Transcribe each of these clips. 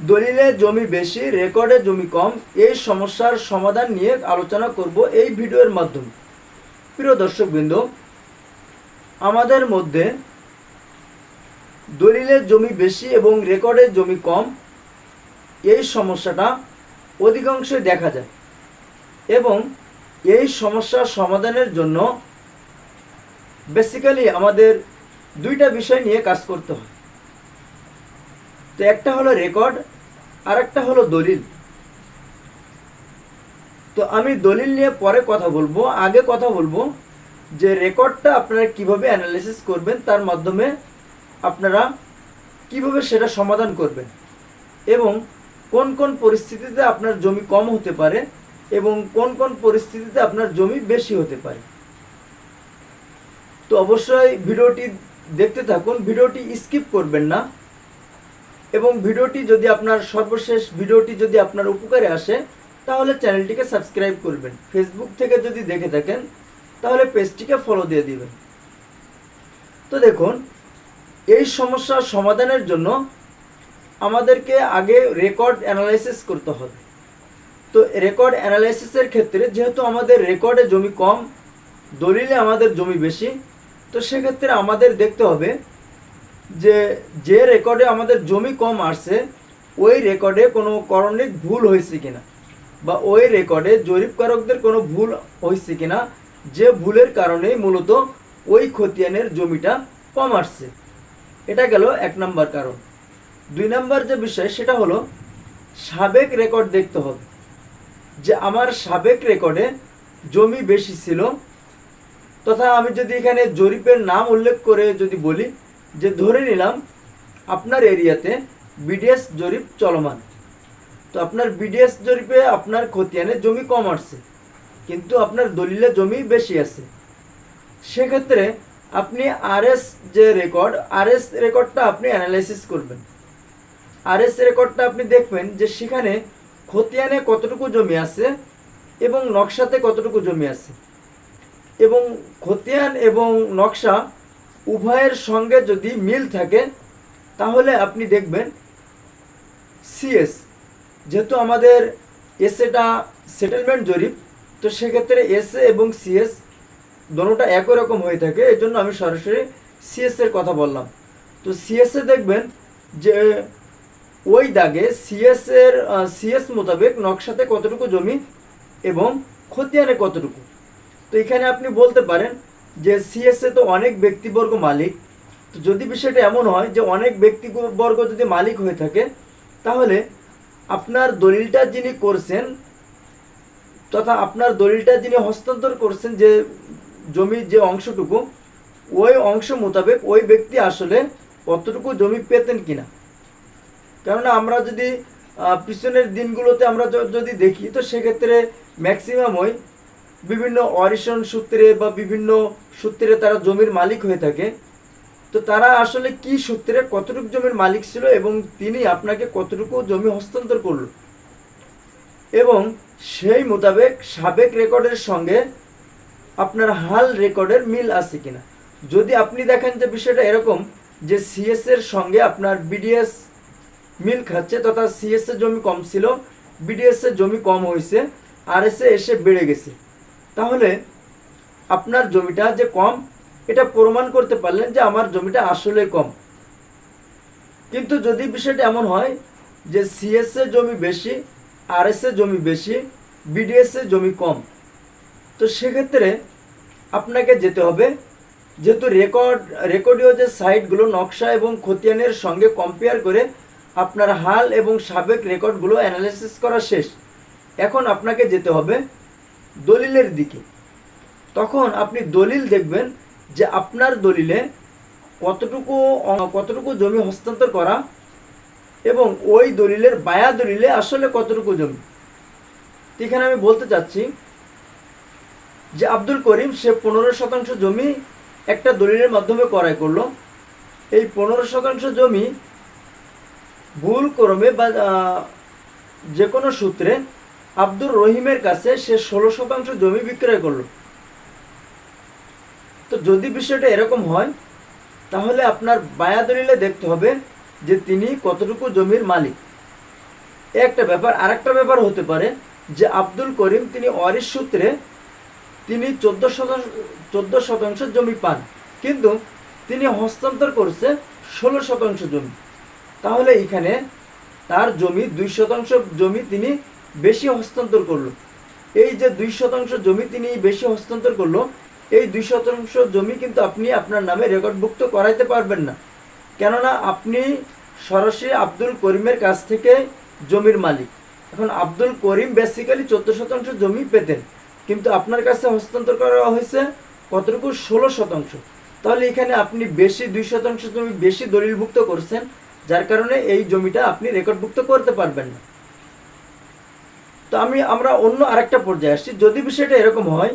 দলিলে জমি বেশি, রেকর্ডে জমি কম, এই সমস্যার সমাধান নিয়ে আলোচনা করব এই ভিডিওর মাধ্যমে। প্রিয় দর্শকবৃন্দ, আমাদের মধ্যে দলিলে জমি বেশি এবং রেকর্ডে জমি কম, এই সমস্যাটা অধিকাংশই দেখা যায় এবং এই সমস্যার সমাধানের জন্য বেসিক্যালি আমাদের দুইটা বিষয় নিয়ে কাজ করতে হয়। তো একটা হলো রেকর্ড আর একটা হলো দলিল। তো আমি দলিল নিয়ে পরে কথা বলব। আগে কথা বলব যে রেকর্ডটা আপনারা কীভাবে অ্যানালাইসিস করবেন, তার মাধ্যমে আপনারা কীভাবে সেটা সমাধান করবেন এবং কোন কোন পরিস্থিতিতে আপনার জমি কম হতে পারে এবং কোন কোন পরিস্থিতিতে আপনার জমি বেশি হতে পারে। তো অবশ্যই ভিডিওটি দেখতে থাকুন। ভিডিওটি স্কিপ করবেন না। এবং ভিডিওটি যদি আপনার সর্বশেষ ভিডিওটি যদি আপনার উপকারে আসে, তাহলে চ্যানেলটিকে সাবস্ক্রাইব করবেন। ফেসবুক থেকে যদি দেখে থাকেন, তাহলে পেজটিকে ফলো দিয়ে দিবেন। তো দেখুন, এই সমস্যার সমাধানের জন্য আমাদেরকে আগে রেকর্ড অ্যানালাইসিস করতে হবে। তো রেকর্ড অ্যানালাইসিসের ক্ষেত্রে যেহেতু আমাদের রেকর্ডে জমি কম, দলিলে আমাদের জমি বেশি, তো সেক্ষেত্রে আমাদের দেখতে হবে যে যে রেকর্ডে আমাদের জমি কম আসছে, ওই রেকর্ডে কোনো করণিক ভুল হয়েছে কিনা? বা ওই রেকর্ডে জরিপকারকদের কোনো ভুল হয়েছে কিনা? যে ভুলের কারণেই মূলত ওই খতিয়ানের জমিটা কম আসছে। এটা গেল এক নম্বর কারণ। দুই নম্বর যে বিষয়, সেটা হলো সাবেক রেকর্ড দেখতে হবে। যে আমার সাবেক রেকর্ডে জমি বেশি ছিল, তথা আমি যদি এখানে জরিপের নাম উল্লেখ করে যদি বলি যে ধরে নিলাম আপনার এরিয়াতে বিডিএস জরিপ চলমান। তো আপনার বিডিএস জরিপে আপনার খতিয়ানে জমি কম আসছে, কিন্তু আপনার দলিলে জমি বেশি আছে। সেক্ষেত্রে আপনি আরএস যে রেকর্ড আরএস রেকর্ডটা আপনি অ্যানালাইসিস করবেন। আরএস রেকর্ডটা আপনি দেখবেন যে সেখানে খতিয়ানে কতটুকু জমি আছে এবং নকশাতে কতটুকু জমি আছে। এবং খতিয়ান এবং নকশা উভয়ের সঙ্গে যদি মিল থাকে, তাহলে আপনি দেখবেন সিএস যেহেতু আমাদের এসএটা সেটেলমেন্ট জরিপ, তো সেক্ষেত্রে এসএ এবং সিএস দোনোটা একই রকম হয়ে থাকে, এই জন্য আমি সরাসরি সিএস এর কথা বললাম। তো সিএস এ দেখবেন যে ওই দাগে সিএস এর সিএস মোতাবেক নকশাতে কতটুকু জমি এবং খতিয়ানে কতটুকু। তো এখানে আপনি বলতে পারেন যে সিএসএ তো অনেক ব্যক্তিবর্গ মালিক, তো যদি বিষয়টা এমন হয় যে অনেক ব্যক্তিবর্গ যদি মালিক হয়ে থাকে, তাহলে আপনার দলিলটা যিনি করছেন তথা আপনার দলিলটা যিনি হস্তান্তর করছেন যে জমির যে অংশটুকু, ওই অংশ মোতাবেক ওই ব্যক্তি আসলে কতটুকু জমি পেতেন কিনা। কেননা আমরা যদি পিছনের দিনগুলোতে আমরা যদি দেখি, তো সেক্ষেত্রে ম্যাক্সিমামই বিভিন্ন অরিশন সূত্রে বা বিভিন্ন সূত্রে তারা জমির মালিক হয়ে থাকে। তো তারা আসলে কি সূত্রে কতটুকু জমির মালিক ছিল এবং তিনি আপনাকে কতটুকু জমি হস্তান্তর করল? এবং সেই মোতাবেক সাবেক রেকর্ডের সঙ্গে আপনার হাল রেকর্ডের মিল আছে কিনা? যদি আপনি দেখেন যে বিষয়টা এরকম যে সিএস এর সঙ্গে আপনার বিডিএস মিল খাচ্ছে তথা সিএস এর জমি কম ছিল বিডিএস এর জমি কম হয়েছে আর এস এসে বেড়ে গেছে। তাহলে আপনার জমিটা যে কম, এটা প্রমাণ করতে পারলেন যে আমার জমিটা আসলে কম। কিন্তু যদি বিষয়টা এমন হয় যে সিএস এর জমি বেশি আর এস এর জমি বেশি বিডিএস এর জমি কম, তো সেক্ষেত্রে আপনাকে যেতে হবে যেহেতু রেকর্ড রেকর্ডীয় যে সাইটগুলো নকশা এবং খতিয়ানের সঙ্গে কম্পেয়ার করে আপনার হাল এবং সাবেক রেকর্ডগুলো অ্যানালাইসিস করা শেষ। এখন আপনাকে যেতে হবে দলিলের দিকে। তখন আপনি দলিল দেখবেন যে আপনার দলিলে কতটুকু কতটুকু জমি হস্তান্তর করা এবং ওই দলিলের বায়া দলিলে আসলে কতটুকু জমি। এখানে আমি বলতে চাচ্ছি যে আব্দুল করিম সে পনেরো শতাংশ জমি একটা দলিলের মাধ্যমে ক্রয় করল। এই পনেরো শতাংশ জমি ভুল ক্রমে বা যে কোনো সূত্রে আব্দুর রহিমের কাছে সে ষোলো শতাংশ জমি বিক্রয় করল। তো যদি বিষয়টা এরকম হয়, তাহলে আপনার বায়া দলিলে দেখতে হবে যে তিনি কতটুকু জমির মালিক। একটা ব্যাপার, আরেকটা ব্যাপার হতে পারে যে আব্দুল করিম তিনি ওয়ারিশ সূত্রে তিনি চোদ্দ শতাংশ চোদ্দ শতাংশ জমি পান, কিন্তু তিনি হস্তান্তর করছে ষোলো শতাংশ জমি। তাহলে এখানে তার জমি দুই শতাংশ জমি তিনি বেশি হস্তান্তর করল। এই যে দুই শতাংশ জমি তিনি বেশি হস্তান্তর করল, এই দুই শতাংশ জমি কিন্তু আপনি আপনার নামে রেকর্ডভুক্ত করাইতে পারবেন না। কেননা আপনি সরাসরি আব্দুল করিমের কাছ থেকে জমির মালিক। এখন আব্দুল করিম বেসিক্যালি চোদ্দ শতাংশ জমি পেতেন, কিন্তু আপনার কাছে হস্তান্তর করা হয়েছে কতটুকু? ষোলো শতাংশ। তাহলে এখানে আপনি বেশি, দুই শতাংশ জমি বেশি দলিলভুক্ত করছেন, যার কারণে এই জমিটা আপনি রেকর্ডভুক্ত করতে পারবেন না। তো আমি, আমরা অন্য আরেকটা পর্যায়ে আসছি। যদি বিষয়টা এরকম হয়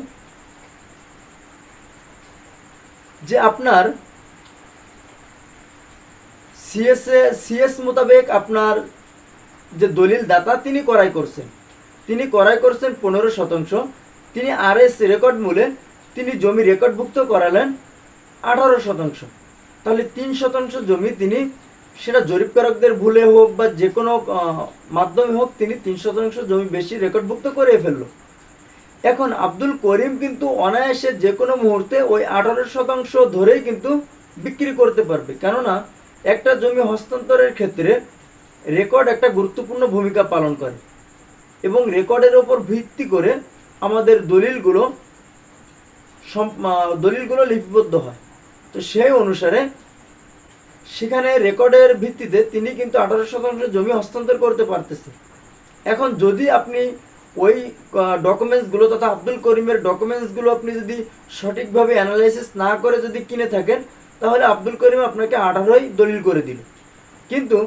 যে আপনার সিএসএ সিএস মোতাবেক আপনার যে দলিল দাতা, তিনি করাই করছেন। তিনি করাই করছেন পনেরো শতাংশ। তিনি আর এস রেকর্ড মূলে তিনি জমি রেকর্ডভুক্ত করালেন আঠারো শতাংশ। তাহলে তিন শতাংশ জমি তিনি সেটা জরিপকারকদের ভুলে হোক বা যে কোনো মাধ্যমে হোক, তিনি তিন শতাংশ জমি বেশি রেকর্ডভুক্ত করে ফেলল। এখন আব্দুল করিম কিন্তু অনায়াসে যে কোনো মুহূর্তে ওই আঠারো শতাংশ ধরেই কিন্তু বিক্রি করতে পারবে। কেননা, একটা জমি হস্তান্তরের ক্ষেত্রে রেকর্ড একটা গুরুত্বপূর্ণ ভূমিকা পালন করে এবং রেকর্ডের ওপর ভিত্তি করে আমাদের দলিলগুলো দলিলগুলো লিপিবদ্ধ হয়। তো সেই অনুসারে সেখানে রেকর্ডের ভিত্তিতে তিনি কিন্তু আঠারো শতাংশ জমি হস্তান্তর করতে পারতেছে। এখন যদি আপনি ওই ডকুমেন্টসগুলো তথা আব্দুল করিমের ডকুমেন্টসগুলো আপনি যদি সঠিকভাবে অ্যানালাইসিস না করে যদি কিনে থাকেন, তাহলে আব্দুল করিম আপনাকে আঠারোই দলিল করে দিল কিন্তু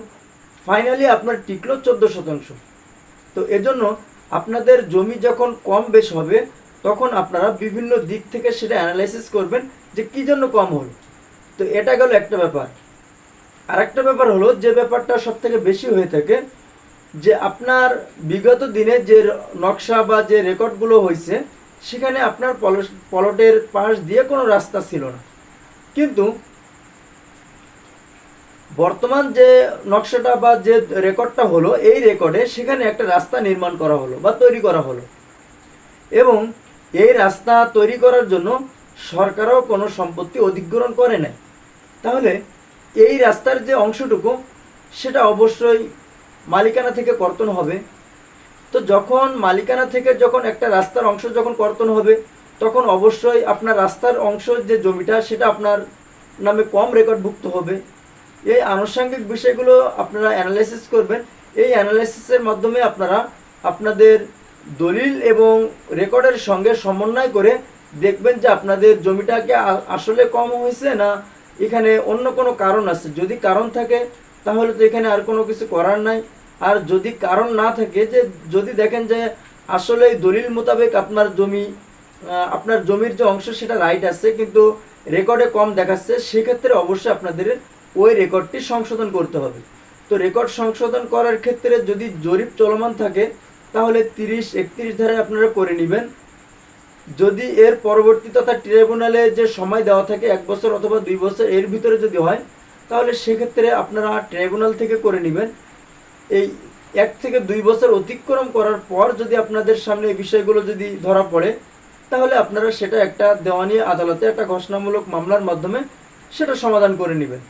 ফাইনালি আপনার টিকলো চোদ্দ শতাংশ। তো এজন্য আপনাদের জমি যখন কম বেশ হবে, তখন আপনারা বিভিন্ন দিক থেকে সেটা অ্যানালাইসিস করবেন যে কি জন্য কম হলো। তো এটা গেল একটা ব্যাপার। আর একটা ব্যাপার হলো, যে ব্যাপারটা সব থেকে বেশি হয়ে থাকে, যে আপনার বিগত দিনে যে নকশা বা যে রেকর্ডগুলো হয়েছে, সেখানে আপনার পলটের পাশ দিয়ে কোনো রাস্তা ছিল না। কিন্তু বর্তমান যে নকশাটা বা যে রেকর্ডটা হলো, এই রেকর্ডে সেখানে একটা রাস্তা নির্মাণ করা হলো বা তৈরি করা হলো। এবং এই রাস্তা তৈরি করার জন্য সরকারও কোনো সম্পত্তি অধিগ্রহণ করে নাই। তাহলে এই রাস্তার যে অংশটুকু, সেটা অবশ্যই মালিকানা থেকে কর্তন হবে। তো যখন মালিকানা থেকে যখন একটা রাস্তার অংশ যখন কর্তন হবে, তখন অবশ্যই আপনার রাস্তার অংশ যে জমিটা, সেটা আপনার নামে কম রেকর্ডভুক্ত হবে। এই আনুষঙ্গিক বিষয়গুলো আপনারা অ্যানালাইসিস করবেন। এই অ্যানালাইসিসের মাধ্যমে আপনারা আপনাদের দলিল এবং রেকর্ডের সঙ্গে সমন্বয় করে দেখবেন যে আপনাদের জমিটাকে আসলে কম হয়েছে না এখানে অন্য কোনো কারণ আছে। যদি কারণ থাকে, তাহলে তো এখানে আর কোনো কিছু করার নাই। আর যদি কারণ না থাকে, যে যদি দেখেন যে আসলে দলিল মোতাবেক আপনার জমি আপনার জমির যে অংশ, সেটা রাইট আছে, কিন্তু রেকর্ডে কম দেখাচ্ছে, সেক্ষেত্রে অবশ্যই আপনাদের ওই রেকর্ডটি সংশোধন করতে হবে। তো রেকর্ড সংশোধন করার ক্ষেত্রে যদি জরিপ চলমান থাকে, তাহলে তিরিশ একত্রিশ ধারায় আপনারা করে নেবেন। যদি এর পরবর্তী তথা ট্রাইব্যুনালে যে সময় দেওয়া থাকে, এক বছর অথবা দুই বছর এর ভিতরে যদি হয়, তাহলে সেক্ষেত্রে আপনারা ট্রাইব্যুনাল থেকে করে নেবেন। এই এক থেকে দুই বছর অতিক্রম করার পর যদি আপনাদের সামনে এই বিষয়গুলো যদি ধরা পড়ে, তাহলে আপনারা সেটা একটা দেওয়ানি আদালতে একটা ঘোষণামূলক মামলার মাধ্যমে সেটা সমাধান করে নেবেন।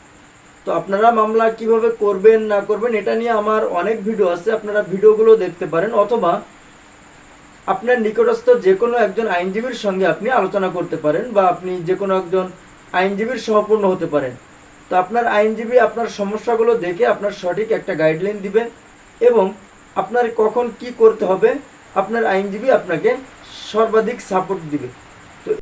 তো আপনারা মামলা কীভাবে করবেন, না করবেন, এটা নিয়ে আমার অনেক ভিডিও আছে, আপনারা ভিডিওগুলো দেখতে পারেন, অথবা আপনার নিকটস্থ যে কোনো একজন আইনজীবীর সঙ্গে আপনি আলোচনা করতে পারেন বা আপনি যে কোনো একজন আইনজীবীর সহপূর্ণ হতে পারেন। তো আপনার আইনজীবী আপনার সমস্যাগুলো দেখে আপনার সঠিক একটা গাইডলাইন দিবে এবং আপনার কখন কি করতে হবে, আপনার আইনজীবী আপনাকে সর্বাধিক সাপোর্ট দিবে।